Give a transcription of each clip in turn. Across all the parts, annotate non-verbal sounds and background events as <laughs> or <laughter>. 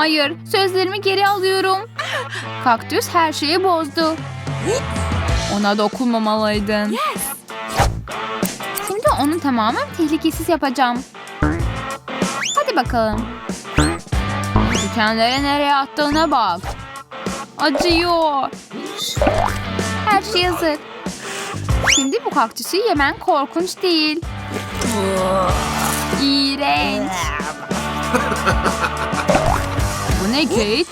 Hayır, sözlerimi geri alıyorum. Kaktüs her şeyi bozdu. Ona dokunmamalıydın. Şimdi onu tamamen tehlikesiz yapacağım. Hadi bakalım. Dikenleri nereye attığına bak. Acıyor. Her şey hazır. Şimdi bu kaktüsü yemen korkunç değil. İğrenç. Ne Kate?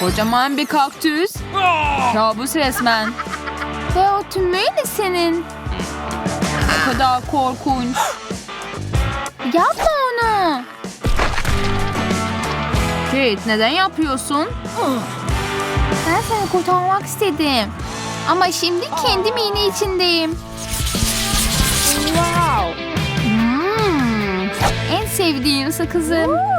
Kocaman bir kaktüs. Kabus resmen. Ve o tümüyle senin. Ne kadar korkunç. Yapma onu. Kate neden yapıyorsun? Ben seni kurtarmak istedim. Ama şimdi kendim iğne içindeyim. Hmm, en sevdiğim sakızım.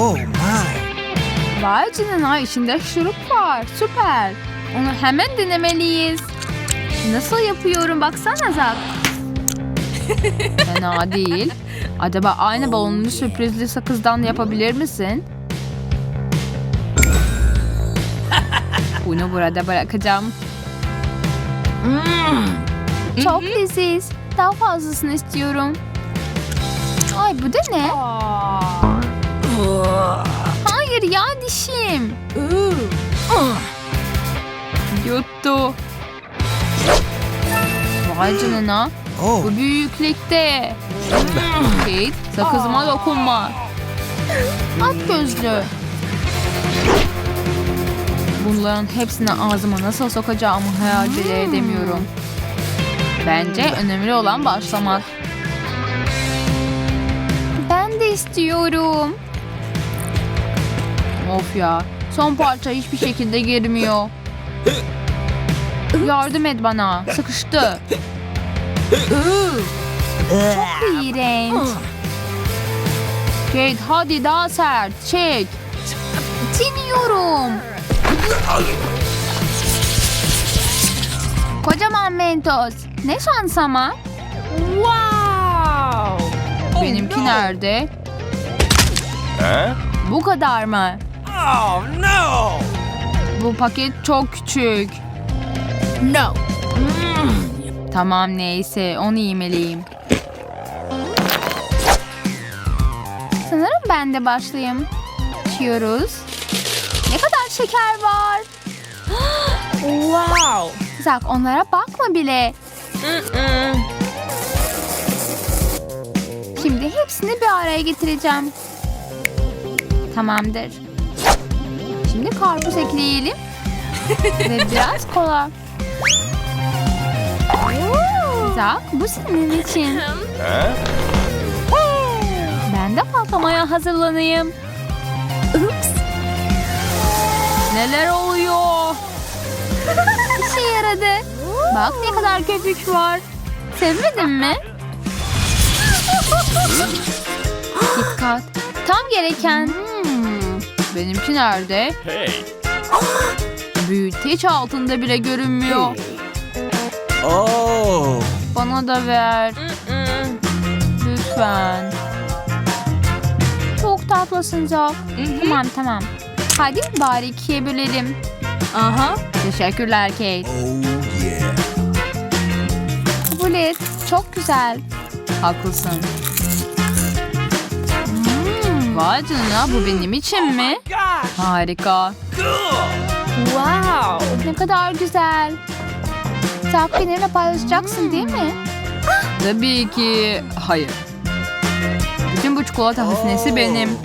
Oh my. Vay canına içinde şurup var. Süper. Onu hemen denemeliyiz. Nasıl yapıyorum baksana Zak. <laughs> Fena değil. Acaba aynı balonunu sürprizli sakızdan yapabilir misin? Bunu burada bırakacağım. Çok leziz. Daha fazlasını istiyorum. Ay bu da ne? Hayır ya dişim. Yuttu. Vay canına. Oh, Bu büyüklükte. Kate sakızıma dokunma. At gözlü. Bunların hepsini ağzıma nasıl sokacağımı hayal bile edemiyorum. Bence önemli olan başlamak. Ben de istiyorum. Of ya. Son parça hiçbir şekilde girmiyor. Yardım et bana. Sıkıştı. Çok iğrenç. Kate hadi daha sert. Çek. Deniyorum. Kocaman mentos. Ne şans ama. Wow! Benimki nerede? Bu kadar mı? Oh no! Bu paket çok küçük. No. Tamam neyse onu yemeliyim. Sanırım ben de başlayayım. İçiyoruz. Ne kadar şeker var. Wow! Zak onlara bakma bile. Şimdi hepsini bir araya getireceğim. Tamamdır. Şimdi karpuz ekleyelim. Ve biraz kola. Zak bu senin için. Ben de patlamaya hazırlanayım. Oops. Neler oluyor? İşe yaradı. Bak ne kadar köpük var. Sevmedin mi? Dikkat. Tam gereken. Benimki nerede? Hey. Büyüteç altında bile görünmüyor. Oh, Bana da ver. Lütfen. Çok tatlısın Zak. Tamam tamam. Hadi bari ikiye bölelim. Aha. Teşekkürler Kate. oh yeah. Bulet çok güzel. Haklısın. Hmm, vay canına bu benim için mi? Harika. Wow! Ne kadar güzel. Benimle paylaşacaksın değil mi? Tabii ki. Hayır. Bütün bu çikolata hazinesi benim.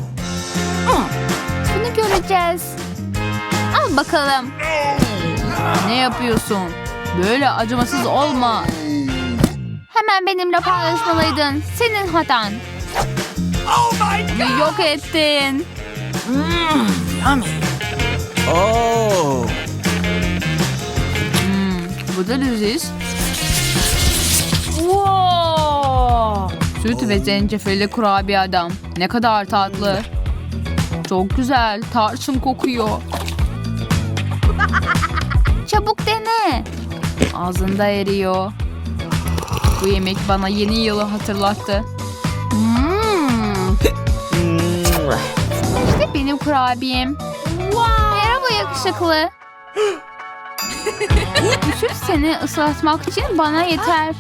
Bunu göreceğiz. Al bakalım. Ne yapıyorsun? Böyle acımasız olma. Hemen benimle paylaşmalıydın. Senin hatan. Bunu yok ettin. Yummy. Oh, Hmm, bu da leziz. Wow! Süt ve zencefilli kurabiye adam. Ne kadar tatlı. Çok güzel. Tarçın kokuyor. <laughs> Çabuk dene. Ağzında eriyor. Bu yemek bana yeni yılı hatırlattı. Kurabiyem. Merhaba yakışıklı. <gasps> Düşür seni ıslatmak için bana yeter.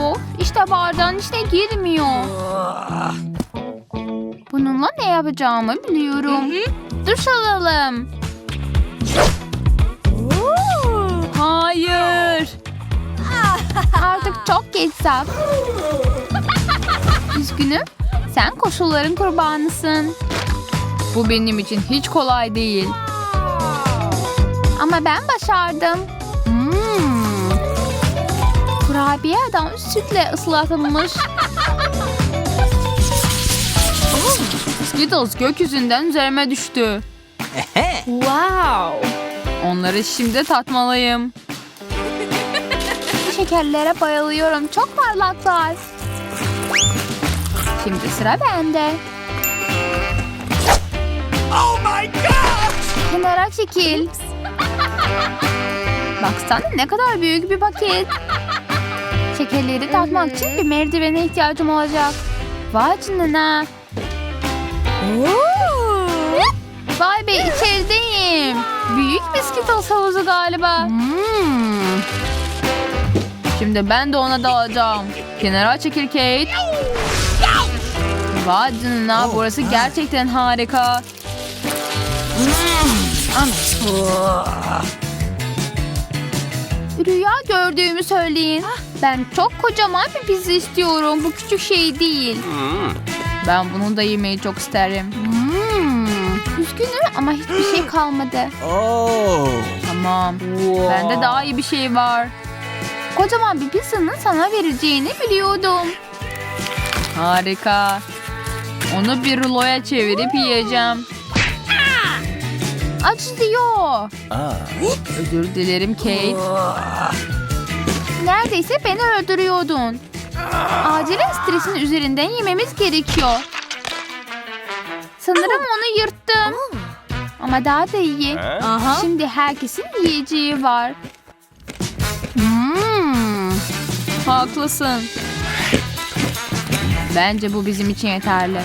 of işte bardağın içine girmiyor. Bununla ne yapacağımı biliyorum. Duş alalım. Hayır. Artık çok geç. <laughs> Üzgünüm. Sen koşulların kurbanısın. Bu benim için hiç kolay değil. Ama ben başardım. Hmm. Kurabiye adam sütle ıslatılmış. Skittles gökyüzünden üzerime düştü. <laughs> Wow. Onları şimdi tatmalıyım. <laughs> Şekerlere bayılıyorum. Çok parlaklar. Şimdi sıra bende. Oh my gosh! Kenara çekil. Baksana ne kadar büyük bir paket. Şekerleri tatmak için bir merdivene ihtiyacım olacak. Vay canına. Vay be içerideyim. Büyük Skittles havuzu galiba. Hmm. Şimdi ben de ona dalacağım. Kenara çekil Kate. Vay canına burası gerçekten harika. Rüya gördüğümü söyleyin. Ben çok kocaman bir pizza istiyorum. Bu küçük şey değil. Ben bunu da yemeyi çok isterim. Hmm. Üzgünüm ama hiçbir şey <gasps> kalmadı. Oh. Tamam. Bende daha iyi bir şey var. Kocaman bir pizzanın sana vereceğini biliyordum. Harika. Onu bir ruloya çevirip yiyeceğim. Acıtıyor. Ah. Özür dilerim Kate. Neredeyse beni öldürüyordun. Acilen stresin üzerinden yememiz gerekiyor. Sanırım onu yırttım. Ama daha da iyi. Aha. Şimdi herkesin yiyeceği var. Hmm. Haklısın. Bence bu bizim için yeterli.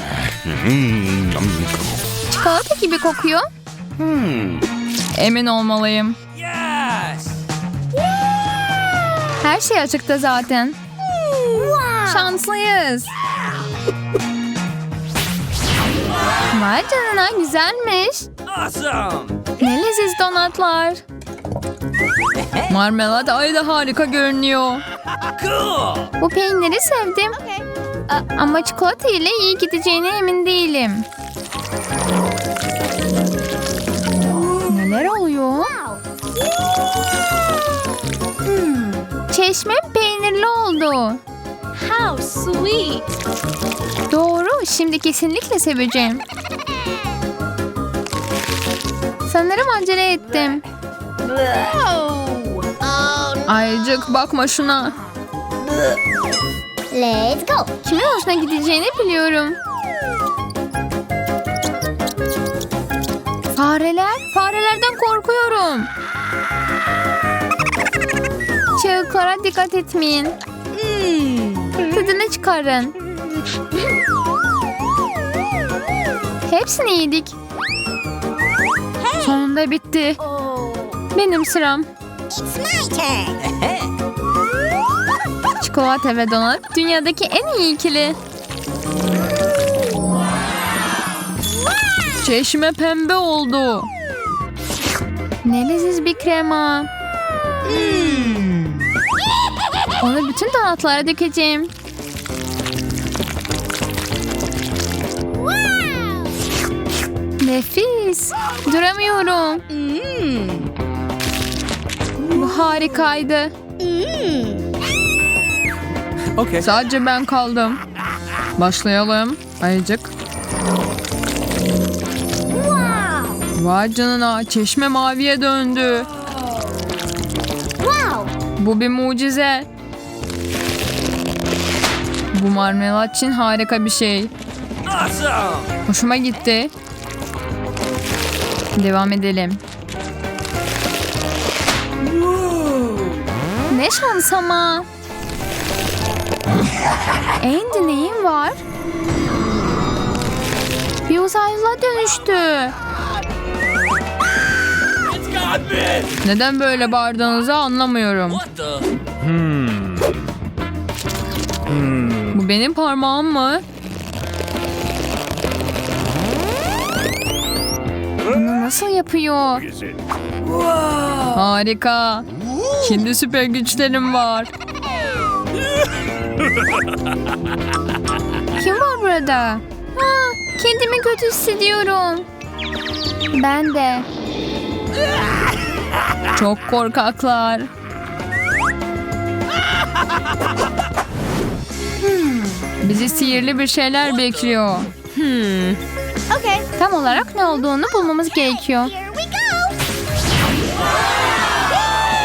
Çikolata gibi kokuyor. Hmm. Emin olmalıyım. Yes! Her şey açıkta zaten. Şanslıyız. Vay canına güzelmiş. Awesome! Ne leziz donatlar. Marmelat ay da harika görünüyor. Cool! Bu peyniri sevdim. A- Ama çikolata ile iyi gideceğine emin değilim. Neler oluyor? Hmm, Çeşmem peynirli oldu. How sweet. Doğru, şimdi kesinlikle seveceğim. Sanırım acele ettim. Ayıcık bakma şuna. Let's go. Kimin hoşuna gideceğini biliyorum. Fareler? Farelerden korkuyorum. Çığlıklara dikkat etmeyin. Tadını çıkarın. Hepsini yedik. Sonunda bitti. Benim sıram. It's my turn. <laughs> Çikolata ve donat dünyadaki en iyi ikili. Çeşme pembe oldu. Ne leziz bir krema. Onu bütün donatlara dökeceğim. Nefis. Duramıyorum. Bu harikaydı. Okay. Sadece ben kaldım. Başlayalım. Ayıcık. Vay canına çeşme maviye döndü. Wow. Bu bir mucize. Bu marmelat için harika bir şey. Awesome! Hoşuma gitti. Devam edelim. Ne şans ama. Andy neyin var? dönüştü. It's got me! Neden böyle bağırdığınızı anlamıyorum. Bu benim parmağım mı? Bunu nasıl yapıyor? Harika. Şimdi süper güçlerim var. Kim var burada? Ha, kendimi kötü hissediyorum. Ben de. Çok korkaklar. Hmm, Bizi sihirli bir şeyler bekliyor. Hmm. Okay. Tam olarak ne olduğunu bulmamız gerekiyor.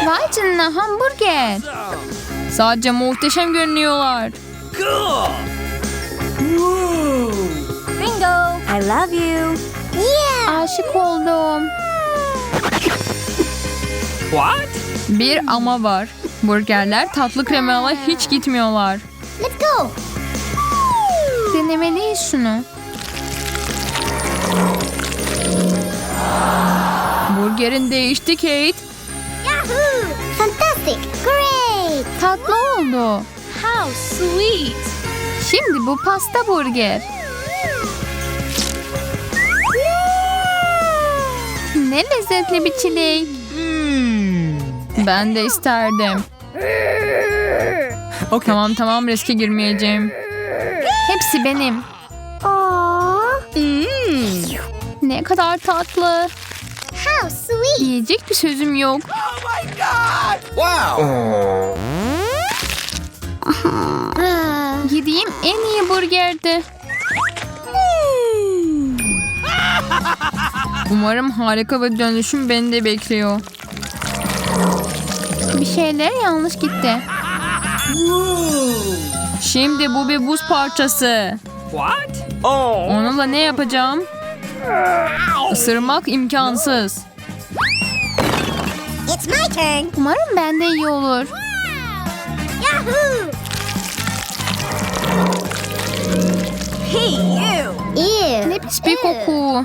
Vay canına hamburger. Sadece muhteşem görünüyorlar. Cool! Bingo. I love you. Yeah. Aşık oldum. What? Bir ama var. Burgerler tatlı kremalı hiç gitmiyorlar. Let's go. Denemeliyiz şunu. Burgerin değişti Kate. Tatlı oldu. How sweet! Şimdi bu pasta burger. Ne lezzetli bir çilek. Ben de isterdim. <laughs> Okay. Tamam tamam riske girmeyeceğim. Hepsi benim. Aww. Ne kadar tatlı. How sweet. Yiyecek bir sözüm yok. Wow! Yediğim en iyi burgerdi. Umarım harika bir dönüşüm beni de bekliyor. Bir şeyler yanlış gitti. Şimdi bu bir buz parçası. What? Oh! Onunla ne yapacağım? Isırmak imkansız. It's my turn. Umarım bende iyi olur. Hey you. Ew. Ne pis bir koku. No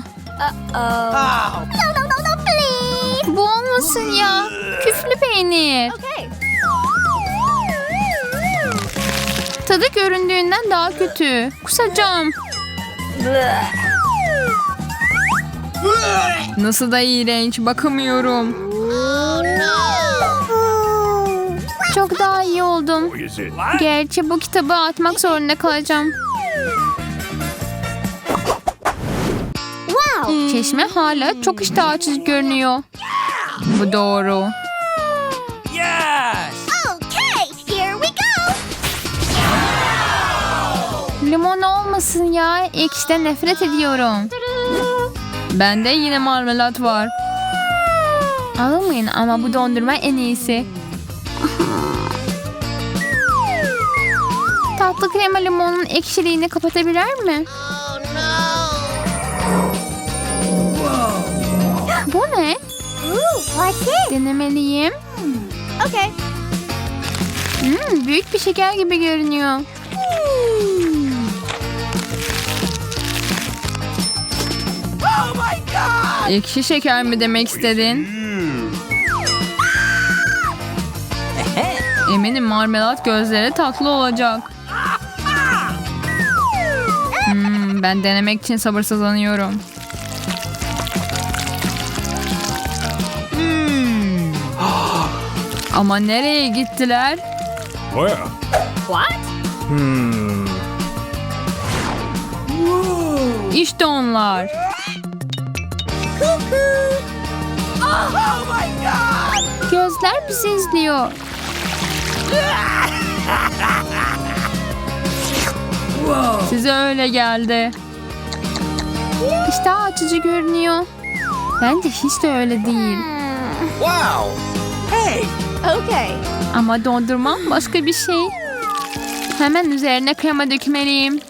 no no no please. Bu olmasın ya. Küflü peynir. Okay. Tadı göründüğünden daha kötü. Kusacağım. Nasıl da iğrenç. Bakamıyorum. Çok daha iyi oldum. Gerçi bu kitabı atmak zorunda kalacağım. Wow. Çeşme hala çok iştah açıcı görünüyor. Bu doğru. Yes! Okay, here we go. Limon olmasın ya. Ekşiden nefret ediyorum. Bende yine marmelat var. Almayın ama bu dondurma en iyisi. Krema limonun ekşiliğini kapatabilir mi? <gasps> Bu ne? Ooh? Denemeliyim. Okay. Hmm, büyük bir şeker gibi görünüyor. Ekşi şeker mi demek istedin? Eminim marmelat gözleri tatlı olacak. Ben denemek için sabırsızlanıyorum. Hmm. <gasps> Ama nereye gittiler? Where? What? Hmm. İşte onlar. Gözler bizi izliyor. Size öyle geldi. İşte açıcı görünüyor. Bence hiç de öyle değil. Wow! Hey! Okay. Ama dondurma başka bir şey. Hemen üzerine krema dökmeliyim.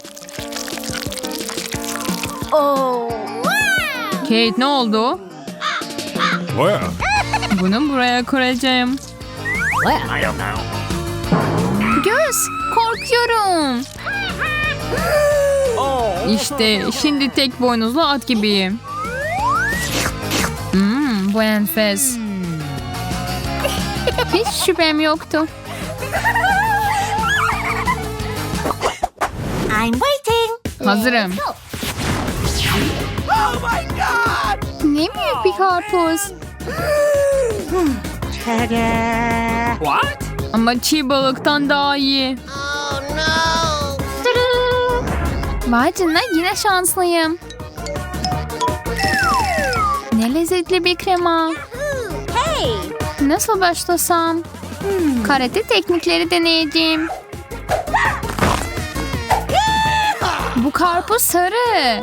Oh. Kate ne oldu? Where? Bunu buraya koyacağım. I don't know. Göz, korkuyorum. Oh! <laughs> İşte şimdi tek boynuzlu at gibiyim. Hmm, bu enfes. Hiç şüphem yoktu. I'm waiting. Hazırım. Ne büyük bir karpuz. What? Ama çiğ balıktan daha iyi. Vay canına yine şanslıyım. Ne lezzetli bir krema. Hey. Nasıl başlasam? Karate teknikleri deneyeceğim. Bu karpuz sarı.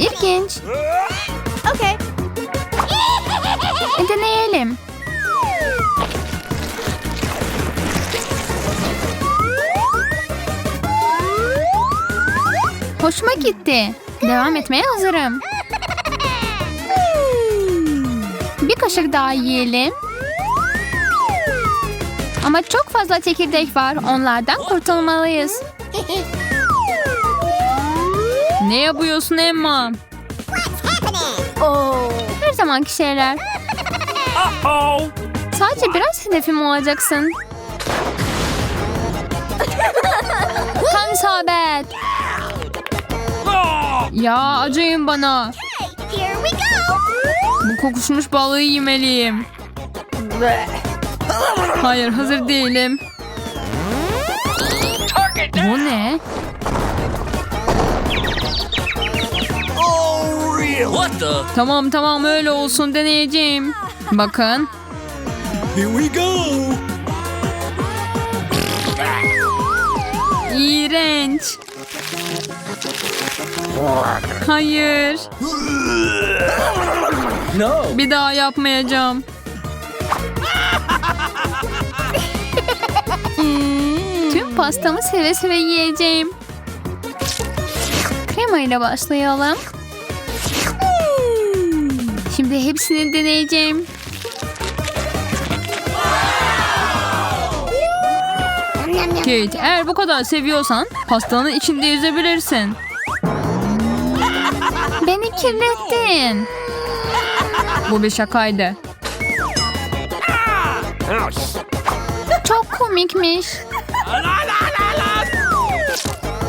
İlginç. Okay. E, deneyelim. Hoşuma gitti. Devam etmeye hazırım. Bir kaşık daha yiyelim. Ama çok fazla çekirdek var. Onlardan kurtulmalıyız. <laughs> Ne yapıyorsun Emma? Oh. Her zamanki şeyler. Sadece biraz hedefim olacaksın. <laughs> Kan. Ya acıyın bana. Bu kokuşmuş balığı yemeliyim. Hayır hazır değilim. Bu ne? What the? Tamam tamam öyle olsun deneyeceğim. Bakın. Here we go. İğrenç. Hayır. No. Bir daha yapmayacağım. Tüm pastamı seve seve yiyeceğim. Krema ile başlayalım. Şimdi hepsini deneyeceğim. Kate, eğer bu kadar seviyorsan pastanın içinde yüzebilirsin. Kirlettin. Bu bir şakaydı. Çok komikmiş.